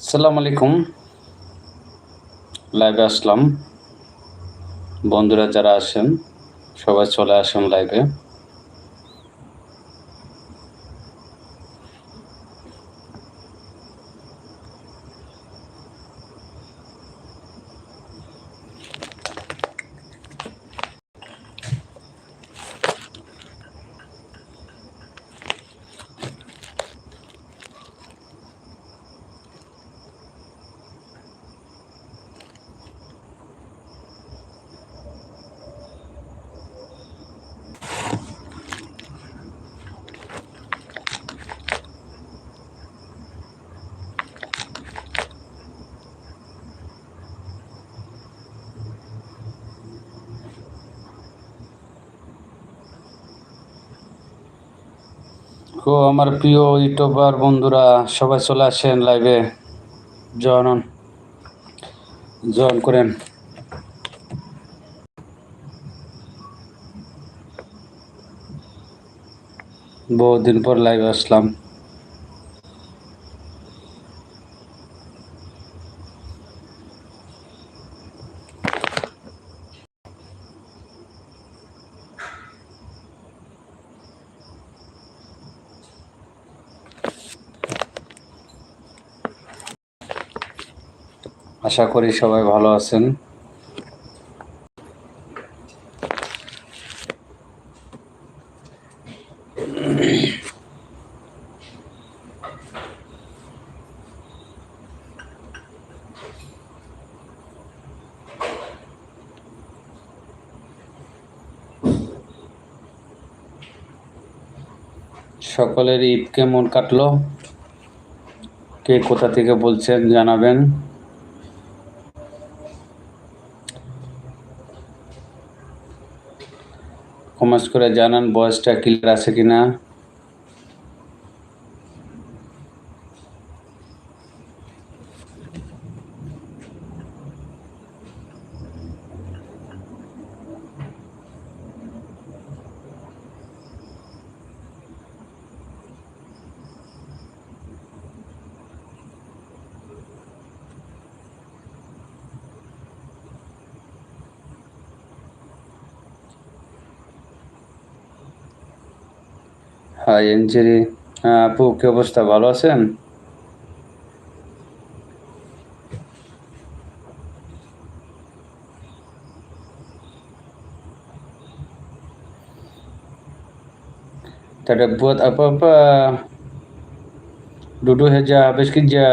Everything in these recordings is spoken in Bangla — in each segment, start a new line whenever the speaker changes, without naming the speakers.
আসসালামু আলাইকুম লাইভে আসলাম। বন্ধুরা যারা আসেন সবাই চলে আসেন লাইভে তো আমার প্রিয় ইউটিউবার বন্ধুরা, সবাই চলে আসেন লাইভে। জয়ন জয়ন জয়েন করেন। বহুদিন পর লাইভে আসলাম। আশা করি সবাই ভালো আছেন। সকলের ঈদ কেমন কাটলো? কে কোথা থেকে বলছেন জানাবেন। কমেন্টস করে জানান বয়সটা ক্লিয়ার আছে কিনা। হাই এঞ্জেরি হ্যাঁ আপু, কি অবস্থা? ভালো আছেন? Tadi buat apa-apa duduk aja habis kerja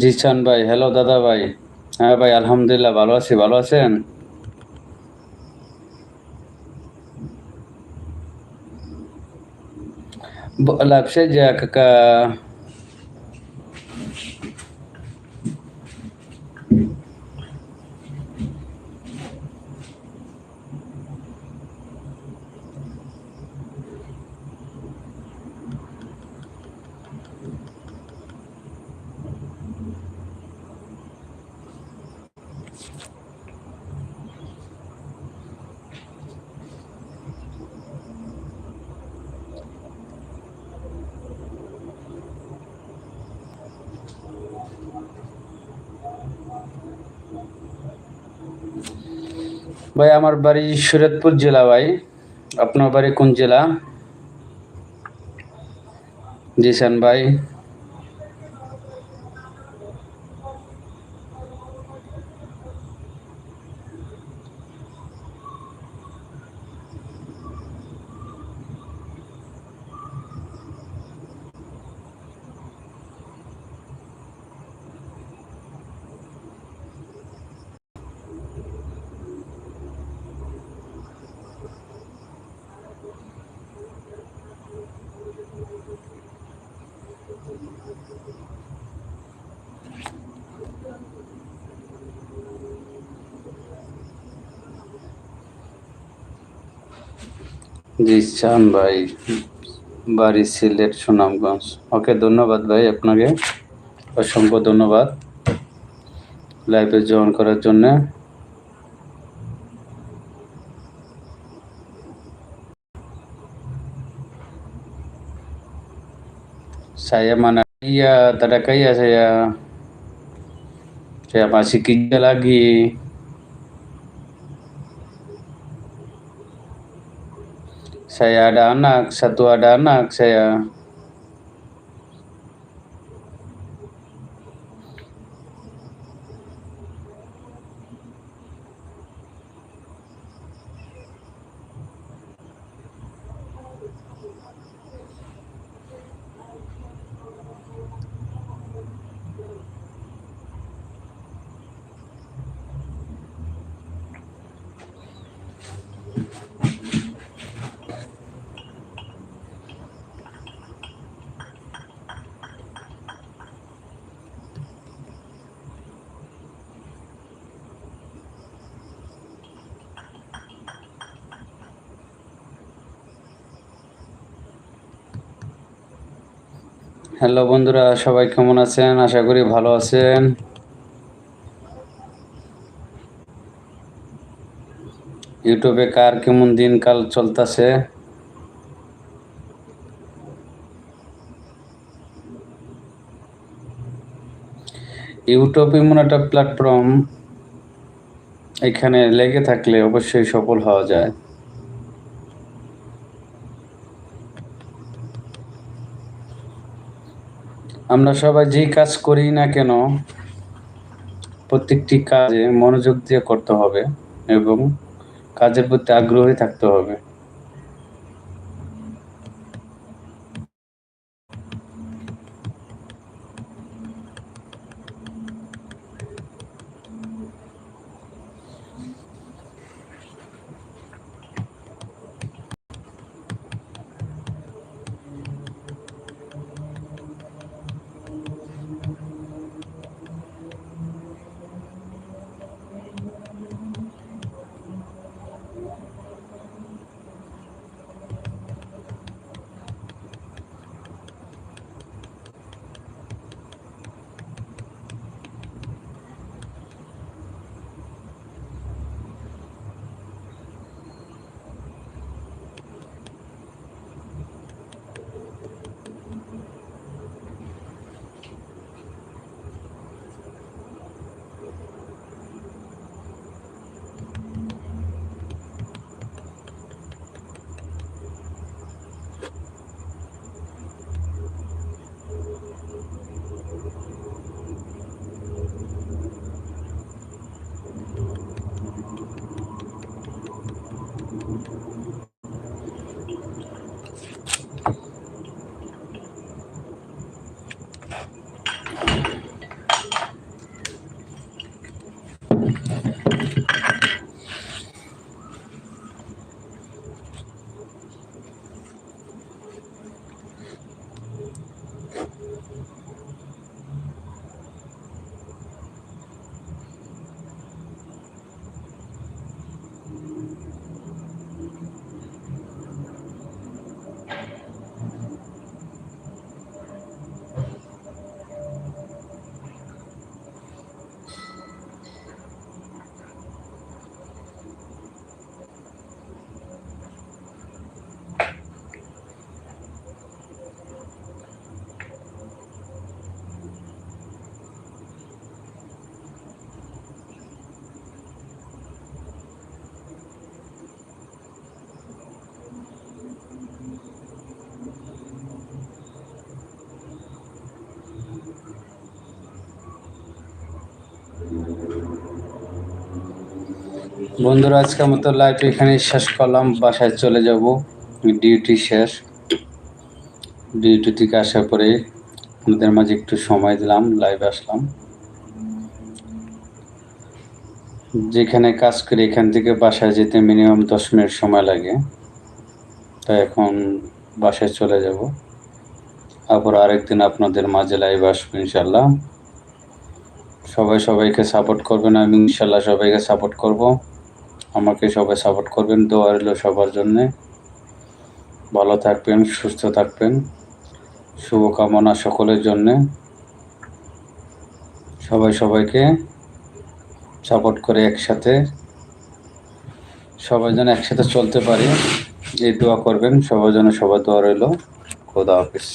Jisan ভাই হ্যালো দাদা ভাই। হ্যাঁ ভাই আলহামদুলিল্লাহ ভালো আছি ভালো আছেন? লাভ saja ভাই আমার বাড়ি সুরতপুর জেলা ভাই। আপনার বাড়ি কোন জেলা? জিসান ভাই। জি শাহান ভাই বাড়ি সিলেট সুনামগঞ্জ। ওকে, ধন্যবাদ ভাই আপনাকে। অসংখ্য ধন্যবাদ লাইফে জয়েন করার জন্যে। saya mana iya tak ada kaya saya লাগি। Saya ada anak, satu ada anak saya. Hello বন্ধুরা, সবাই কেমন আছেন? আশা করি ভালো আছেন। ইউটিউবে কার কেমন দিনকাল চলতেছে? ইউটিউব এমন একটা প্ল্যাটফর্ম, এখানে লেগে থাকলে অবশ্যই সফল হওয়া যায়। আমরা সবাই যেই কাজ করি না কেন, প্রত্যেকটি কাজে মনোযোগ দিয়ে করতে হবে এবং কাজের প্রতি আগ্রহী থাকতে হবে। বন্ধুরা, আজকের মতো লাইভ এখানে শেষ করলাম। বাসায় চলে যাব। ডিউটি শেষ। ডিউটি থেকে আসার পরে আপনাদের মাঝে একটু সময় দিলাম লাইভে আসলাম। যেখানে কাজ করি, এখান থেকে বাসায় যেতে মিনিমাম দশ মিনিট সময় লাগে। তাই এখন বাসায় চলে যাব। তারপর আরেকদিন আপনাদের মাঝে লাইভ আসব ইনশাল্লাহ সবাই সবাইকে সাপোর্ট করবেন, আমি ইনশাল্লাহ সবাইকে সাপোর্ট করব। আমাকে সবাই সাপোর্ট করবেন, দোয়া রইল সবার জন্যে। ভালো থাকবেন, সুস্থ থাকবেন। শুভকামনা সকলের জন্যে। সবাই সবাইকে সাপোর্ট করে একসাথে। সবাই যেন একসাথে চলতে পারি, এই দোয়া করবেন। সবার জন্য সবার দোয়া রইল। খোদা হাফিজ।